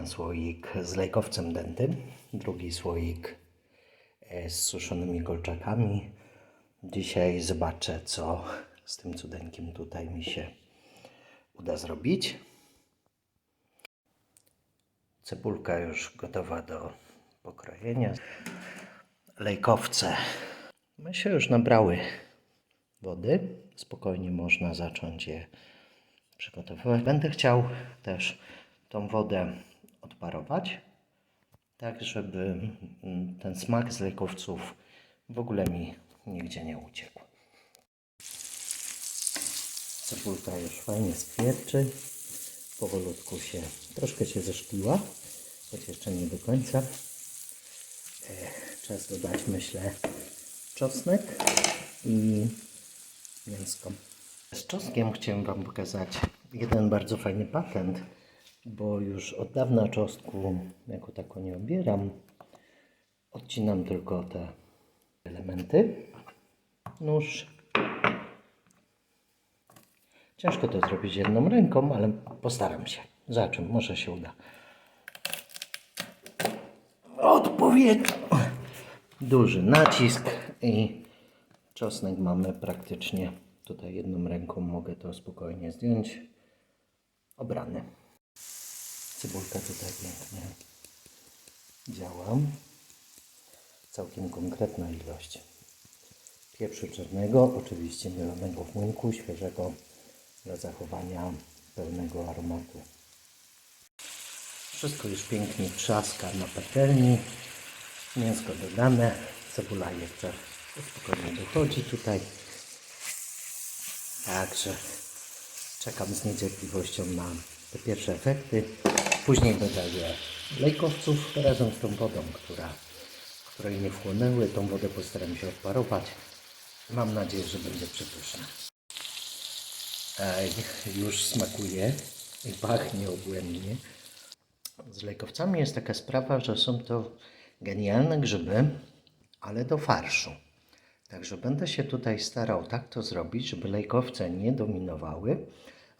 jeden słoik z lejkowcem dętym, drugi słoik e, z suszonymi kolczakami. Dzisiaj zobaczę, co z tym cudeńkiem tutaj mi się uda zrobić. Cebulka już gotowa do pokrojenia. Lejkowce. My się już nabrały wody. Spokojnie można zacząć je przygotowywać. Będę chciał też tą wodę odparować, tak żeby mm, ten smak z lejkowców w ogóle mi nigdzie nie uciekł. Cebulka już fajnie skwierczy. Powolutku się, troszkę się zeszkliła, choć jeszcze nie do końca. Czas dodać, myślę, czosnek i mięsko. Z czosnkiem chciałem Wam pokazać jeden bardzo fajny patent, bo już od dawna czosnku jako tako nie obieram. Odcinam tylko te elementy. Nóż. Ciężko to zrobić jedną ręką, ale postaram się. Zobaczymy, może się uda. Odpowiednio duży nacisk i czosnek mamy praktycznie tutaj jedną ręką mogę to spokojnie zdjąć. Obrany. Cebulka tutaj pięknie działa. Całkiem konkretna ilość pieprzu czarnego, oczywiście mielonego w młynku, świeżego dla zachowania pełnego aromatu. Wszystko już pięknie trzaska na patelni. Mięsko dodane, cebula jeszcze spokojnie dochodzi tutaj. Także czekam z niecierpliwością na te pierwsze efekty. Później dodaję lejkowców razem z tą wodą, która, której nie wchłonęły. Tą wodę postaram się odparować. Mam nadzieję, że będzie przepyszna. Już smakuje i pachnie obłędnie. Z lejkowcami jest taka sprawa, że są to genialne grzyby, ale do farszu. Także będę się tutaj starał tak to zrobić, żeby lejkowce nie dominowały,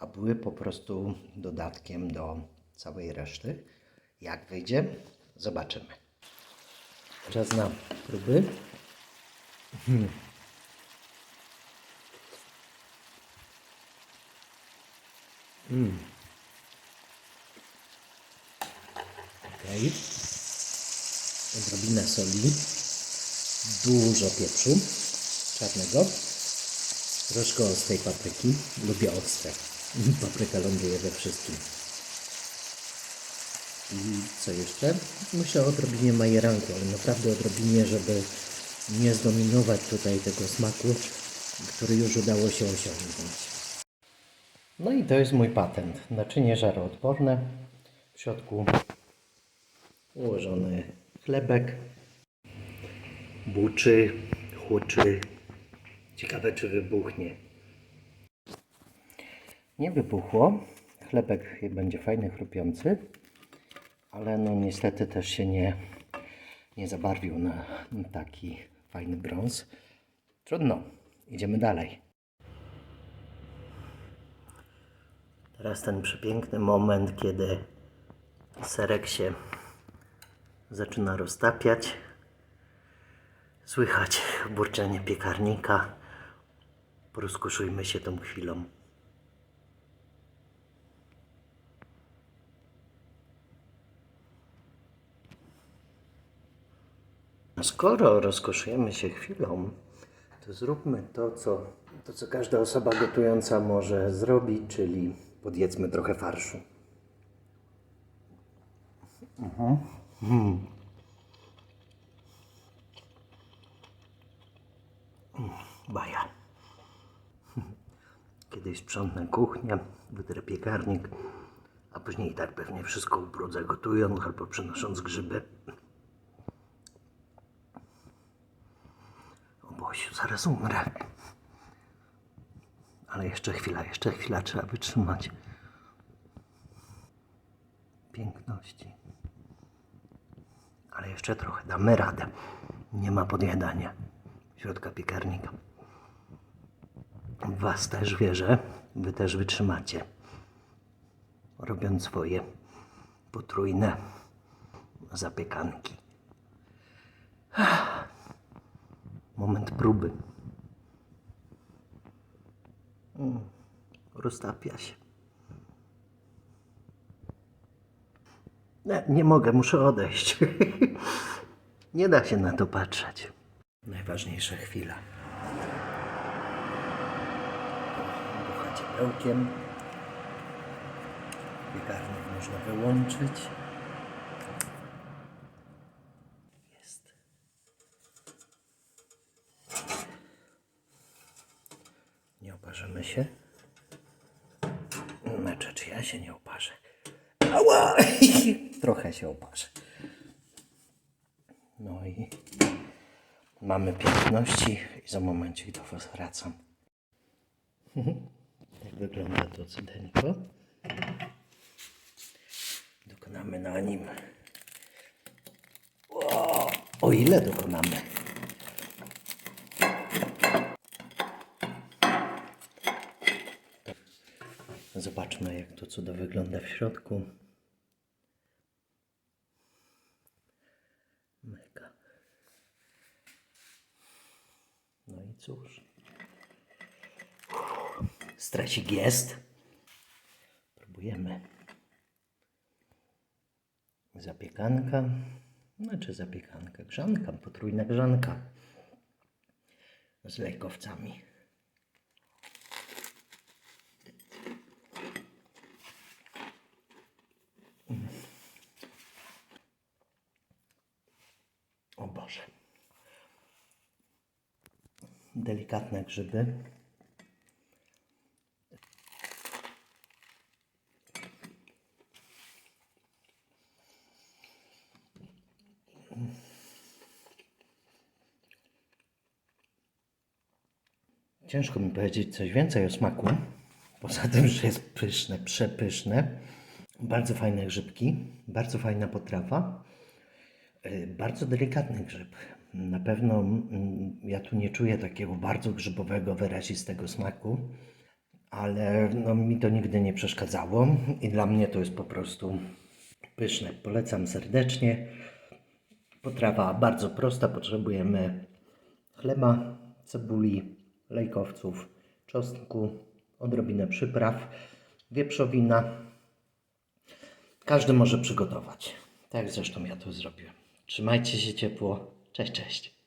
a były po prostu dodatkiem do całej reszty. Jak wyjdzie, zobaczymy. Czas na próby. Okej. Odrobinę soli. Dużo pieprzu czarnego. Troszkę ostrej papryki. Lubię ostre. Papryka ląduje we wszystkim. I co jeszcze? Myślę o odrobinie majeranku, ale naprawdę odrobinie, żeby nie zdominować tutaj tego smaku, który już udało się osiągnąć. No i to jest mój patent. Naczynie żaroodporne. W środku ułożony chlebek. Buczy, huczy. Ciekawe, czy wybuchnie. Nie wybuchło. Chlebek będzie fajny, chrupiący. Ale no niestety też się nie, nie zabarwił na taki fajny brąz. Trudno. Idziemy dalej. Teraz ten przepiękny moment, kiedy serek się zaczyna roztapiać. Słychać burczenie piekarnika. Porozkoszujmy się tą chwilą. Skoro rozkoszujemy się chwilą, to zróbmy to, co, to, co każda osoba gotująca może zrobić, czyli podjedzmy trochę farszu. Baja. Kiedyś sprzątnę kuchnię, wytrę piekarnik, a później i tak pewnie wszystko ubrudzę gotując albo przynosząc grzyby. O Bosiu, zaraz umrę. Ale jeszcze chwila, jeszcze chwila, trzeba wytrzymać. Piękności. Ale jeszcze trochę, damy radę. Nie ma podjadania. Środka piekarnika. Was też wierzę, Wy też wytrzymacie. Robiąc swoje potrójne zapiekanki. Moment próby. Mm, roztapia się. Nie, nie mogę, muszę odejść. nie da się na to patrzeć. Najważniejsza chwila. Bucha ciepełkiem. Piekarnik można wyłączyć. Nie oparzymy się. Znaczy, czy ja się nie oparzę? Ała! Trochę się oparzę. No i mamy piękności i za momencik do Was wracam. Jak wygląda to cydeńko? Dokonamy na nim. O, o ile dokonamy? Zobaczmy, jak to cudo wygląda w środku. Mega. No i cóż. Stresik jest. Próbujemy. Zapiekanka. Znaczy zapiekanka. Grzanka, potrójna grzanka. Z lejkowcami. O Boże. Delikatne grzyby. Ciężko mi powiedzieć coś więcej o smaku. Poza tym, że jest pyszne, przepyszne. Bardzo fajne grzybki, bardzo fajna potrawa. Y, Bardzo delikatny grzyb. Na pewno mm, ja tu nie czuję takiego bardzo grzybowego, wyrazistego smaku, ale no, mi to nigdy nie przeszkadzało i dla mnie to jest po prostu pyszne. Polecam serdecznie. Potrawa bardzo prosta. Potrzebujemy chleba, cebuli, lejkowców, czosnku, odrobinę przypraw, wieprzowina. Każdy może przygotować. Tak zresztą ja to zrobiłem. Trzymajcie się ciepło. Cześć, cześć.